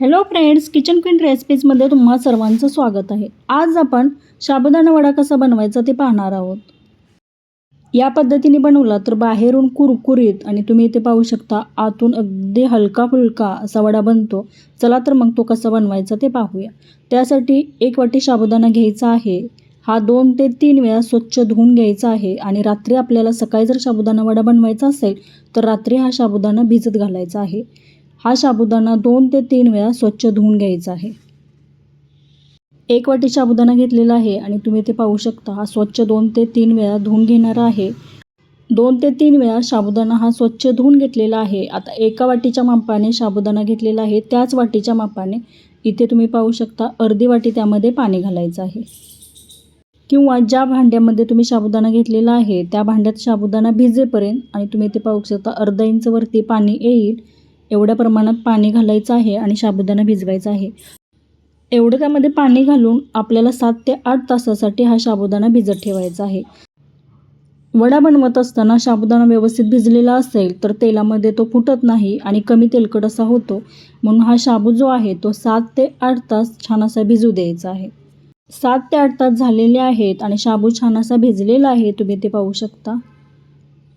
Hello friends kitchen queen रेसिपीजमध्ये तुम्हा सर्वांचं स्वागत आहे. आज आपण साबुदाणा वडा कसा बनवायचा ते पाहणार आहोत. या पद्धतीने बनवला तर बाहेरून कुरकुरीत आणि तुम्ही इथे पाहू शकता आतून अगदी हलका फुलका असा वडा बनतो. चला तर मग तो कसा बनवायचा ते पाहूया. त्यासाठी एक वाटी साबुदाणा घ्यायचा आहे. हा दोन ते तीन वेळा स्वच्छ धुवून घ्यायचा आहे आणि रात्री आपल्याला सकाळी जर साबुदाणा वडा बनवायचा असेल तर रात्री हा साबुदाणा भिजत घालायचा आहे. हा साबुदाणा दोन ते तीन वेळा स्वच्छ धुवून घ्यायचा आहे. एक वाटी साबुदाणा घेतलेला आहे आणि तुम्ही ते पाहू शकता हा स्वच्छ दोन ते तीन वेळा धुवून घेणारा आहे. दोन ते तीन वेळा साबुदाणा हा स्वच्छ धुवून घेतलेला आहे. आता एका वाटीच्या मापाने साबुदाणा घेतलेला आहे. त्याच वाटीच्या मापाने इथे तुम्ही पाहू शकता अर्धी वाटी त्यामध्ये पाणी घालायचं आहे. किंवा ज्या भांड्यामध्ये तुम्ही साबुदाणा घेतलेला आहे त्या भांड्यात साबुदाणा भिजेपर्यंत आणि तुम्ही इथे पाहू शकता अर्धा इंचवरती पाणी येईल. एवढ्या प्रमाणात पाणी घालायचं आहे आणि साबुदाणा भिजवायचा आहे. एवढं त्यामध्ये पाणी घालून आपल्याला सात ते आठ तासासाठी हा साबुदाणा भिजत ठेवायचा आहे. वडा बनवत असताना साबुदाणा व्यवस्थित भिजलेला असेल तर तेलामध्ये तो फुटत नाही आणि कमी तेलकट असा होतो. म्हणून हा शाबू जो आहे तो सात ते आठ तास छान असा भिजू द्यायचा आहे. सात ते आठ तास झालेले आहेत आणि शाबू छान असा भिजलेला आहे. तुम्ही ते पाहू शकता.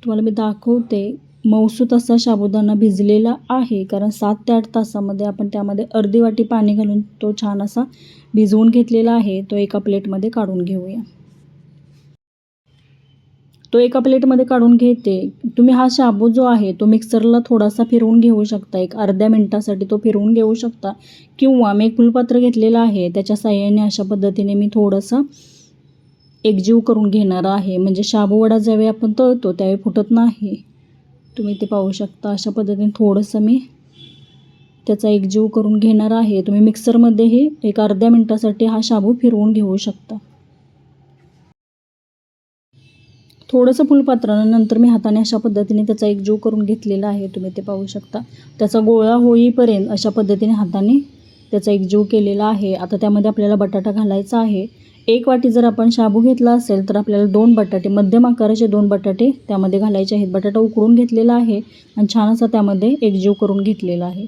तुम्हाला मी दाखवते. मऊसूत असा साबुदाणा भिजलेला आहे. कारण सात ते आठ तासामध्ये आपण त्यामध्ये अर्धी वाटी पाणी घालून तो छान असा भिजवून घेतलेला आहे. तो एका प्लेटमध्ये काढून घेऊया. तो एका प्लेटमध्ये काढून घेते. तुम्ही हा शाबू जो आहे तो मिक्सरला थोडासा फिरवून घेऊ शकता. एक अर्ध्या मिनटासाठी तो फिरवून घेऊ शकता. किंवा मी एक फुलपात्र घेतलेलं आहे. त्याच्या साह्याने अशा पद्धतीने मी थोडंसं एकजीव करून घेणार आहे. म्हणजे शाबू वडा ज्यावेळी आपण तळतो त्यावेळी फुटत नाही. तुम्ही ते पाहू शकता. अशा पद्धतीने थोडंसं मी त्याचा एकजीव करून घेणार आहे. तुम्ही मिक्सरमध्येही एक अर्ध्या मिनटासाठी हा शाबू फिरवून घेऊ शकता. थोडंसं फुलपात्रानं नंतर मी हाताने अशा पद्धतीने त्याचा एकजीव करून घेतलेला आहे. तुम्ही ते पाहू शकता. त्याचा गोळा होईपर्यंत अशा पद्धतीने हाताने त्याचा एक जीव केलेला आहे. आता त्यामध्ये आपल्याला बटाटा घालायचा आहे. एक वाटी जर आपण शाबू घेतला असेल तर आपल्याला दोन बटाटे मध्यम आकाराचे दोन बटाटे त्यामध्ये घालायचे आहेत. बटाटा उकळून घेतलेला आहे आणि छान असा त्यामध्ये एक जीव करून घेतलेला आहे.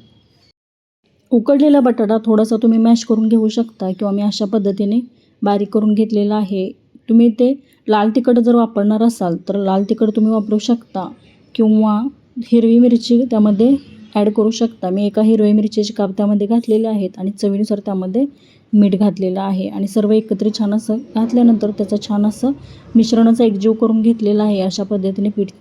उकडलेला बटाटा थोडासा तुम्ही मॅश करून घेऊ शकता किंवा मी अशा पद्धतीने बारीक करून घेतलेला आहे. तुम्ही ते लाल तिखट जर वापरणार असाल तर लाल तिखट तुम्ही वापरू शकता किंवा हिरवी मिरची त्यामध्ये ॲड करू शकता. मी एका हिरवी मिरचीचे काप त्यामध्ये घातलेले आहेत आणि चवीनुसार त्यामध्ये मीठ घातलेलं आहे. आणि सर्व एकत्रित छान असं घातल्यानंतर त्याचं छान असं मिश्रणाचा एकजीव करून घेतलेला आहे अशा पद्धतीने पीठ.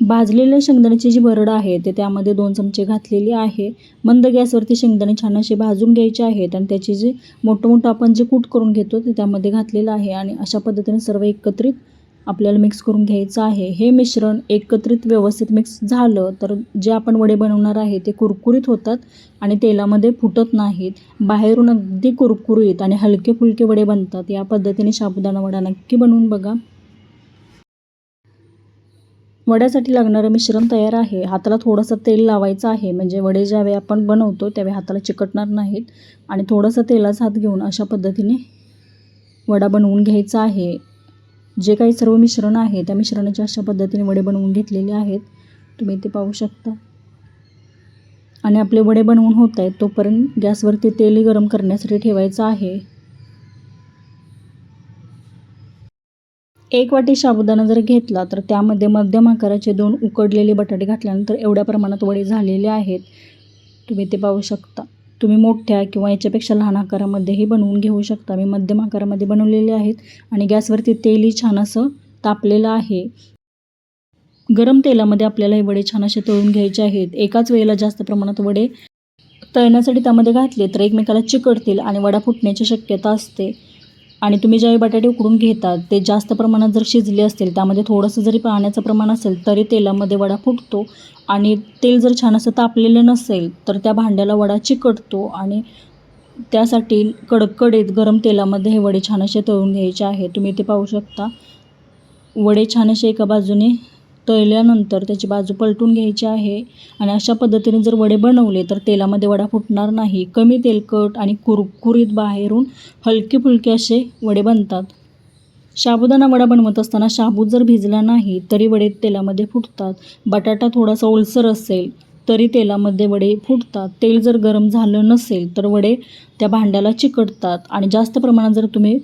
भाजलेल्या शेंगदाण्याची जी भरड आहे ते त्यामध्ये दोन चमचे घातलेली आहे. मंद गॅसवरती शेंगदाणे छान असे भाजून घ्यायचे आहेत आणि त्याची जे मोठं मोठं आपण जे कूट करून घेतो ते त्यामध्ये घातलेलं आहे. आणि अशा पद्धतीने सर्व एकत्रित आपल्याला मिक्स करून घ्यायचं आहे. हे मिश्रण एकत्रित व्यवस्थित मिक्स झालं तर जे आपण वडे बनवणार आहे ते कुरकुरीत होतात आणि तेलामध्ये फुटत नाहीत. बाहेरून अगदी कुरकुरीत आणि हलके फुलके वडे बनतात. या पद्धतीने साबुदाणा वडा नक्की बनवून बघा. वड्यासाठी लागणारं मिश्रण तयार आहे. हाताला थोडंसं तेल लावायचं आहे. म्हणजे वडे ज्यावेळी आपण बनवतो त्यावेळी हाताला चिकटणार नाहीत. आणि थोडंसं तेलाचा हात घेऊन अशा पद्धतीने वडा बनवून घ्यायचा आहे. जे काही सर्व मिश्रण आहे त्या मिश्रणाच्या अशा पद्धतीने वडे बनवून घेतलेले आहेत. तुम्ही ते पाहू शकता. आणि आपले वडे बनवून होत आहेत तोपर्यंत गॅसवरती तेलही गरम करण्यासाठी ठेवायचं आहे. एक वाटी साबुदाणा जर घेतला तर त्यामध्ये मध्यम आकाराचे दोन उकडलेले बटाटे घातल्यानंतर एवढ्या प्रमाणात वडे झालेले आहेत. तुम्ही ते पाहू शकता. तुम्ही मोठ्या किंवा याच्यापेक्षा लहान आकारामध्येही बनवून घेऊ शकता. मी मध्यम आकारामध्ये बनवलेले आहेत आणि गॅसवरती तेलही छान असं तापलेलं आहे. गरम तेलामध्ये आपल्याला हे वडे छान असे तळून घ्यायचे आहेत. एकाच वेळेला जास्त प्रमाणात वडे तळण्यासाठी त्यामध्ये घातले तर एकमेकाला चिकटतील आणि वडा फुटण्याची शक्यता असते. आणि तुम्ही ज्यावेळी बटाटे उकडून घेतात ते जास्त प्रमाणात जर शिजले असतील त्यामध्ये थोडंसं जरी पाण्याचं प्रमाण असेल तरी तेलामध्ये वडा फुटतो. आणि तेल जर छान असं तापलेलं नसेल तर त्या भांड्याला वडा चिकटतो आणि त्यासाठी कडकडीत गरम तेलामध्ये हे वडे छान असे तळून घ्यायचे आहे तुम्ही ते पाहू शकता. वडे छान असे एका बाजूने तळल्यानंतर त्याची बाजू पलटून घ्यायची आहे. आणि अशा पद्धतीने जर वडे बनवले तर तेलामध्ये वडा फुटणार नाही. कमी तेलकट आणि कुरकुरीत बाहेरून हलके फुलके असे वडे बनतात. साबुदाणा वडा बनवत असताना शाबू जर भिजला नाही तरी वडे तेलामध्ये फुटतात. बटाटा थोडासा ओलसर असेल तरी तेलामध्ये वडे फुटतात. तेल जर गरम झालं नसेल तर वडे त्या भांड्याला चिकटतात. आणि जास्त प्रमाणात जर तुम्ही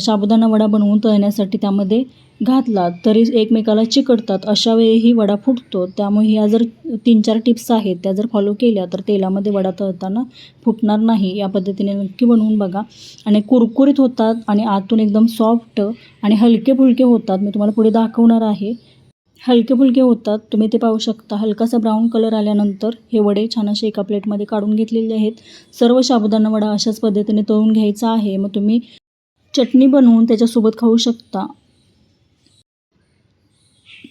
साबुदाणा वडा बनवून तळण्यासाठी त्यामध्ये घातलात तरी एकमेकाला चिकटतात. अशा वेळीही वडा फुटतो. त्यामुळे ह्या जर तीन चार टिप्स आहेत त्या जर फॉलो केल्या तर तेलामध्ये वडा तळताना फुटणार नाही. या पद्धतीने नक्की बनवून बघा. आणि कुरकुरीत होतात आणि आतून एकदम सॉफ्ट आणि हलके फुलके होतात. मी तुम्हाला पुढे दाखवणार आहे. हलके फुलके होतात. तुम्ही ते पाहू शकता. हलकासा ब्राऊन कलर आल्यानंतर हे वडे छान असे एका प्लेटमध्ये काढून घेतलेले आहेत. सर्व साबुदाणा वडा अशाच पद्धतीने तळून घ्यायचा आहे. मग तुम्ही चटणी बनवून त्याच्यासोबत खाऊ शकता.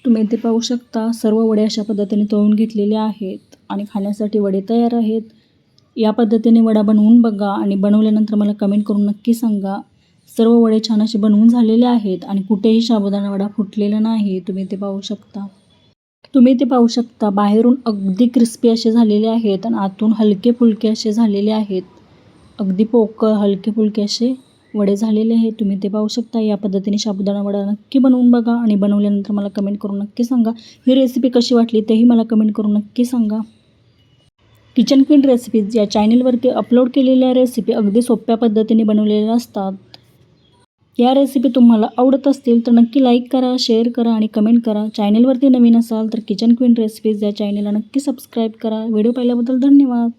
तुम्ही ते पाहू शकता. सर्व वडे अशा पद्धतीने तळून घेतलेले आहेत आणि खाण्यासाठी वडे तयार आहेत. या पद्धतीने वडा बनवून बघा आणि बनवल्यानंतर मला कमेंट करून नक्की सांगा. सर्व वडे छान असे बनवून झालेले आहेत आणि कुठेही साबुदाणा वडा फुटलेला नाही तुम्ही ते पाहू शकता. तुम्ही ते पाहू शकता. बाहेरून अगदी क्रिस्पी असे झालेले आहेत आणि आतून हलके फुलके असे झालेले आहेत. अगदी पोकळ हलके फुलके असे वडे झालेले आहेत. तुम्ही ते पाहू शकता. या पद्धतीने साबुदाणा वडा नक्की बनवून बघा आणि बनवल्यानंतर मला कमेंट करून नक्की सांगा. ही रेसिपी कशी वाटली तेही मला कमेंट करून नक्की सांगा. किचन क्वीन रेसिपीज या चॅनलवरती अपलोड केलेल्या रेसिपी अगदी सोप्या पद्धतीने बनवलेल्या असतात. या रेसिपी तुम्हाला आवडत असतील तर नक्की लाईक करा शेअर करा आणि कमेंट करा. चॅनलवरती नवीन असाल तर किचन क्वीन रेसिपीज या चॅनलला नक्की सबस्क्राईब करा. व्हिडिओ पाहिल्याबद्दल धन्यवाद.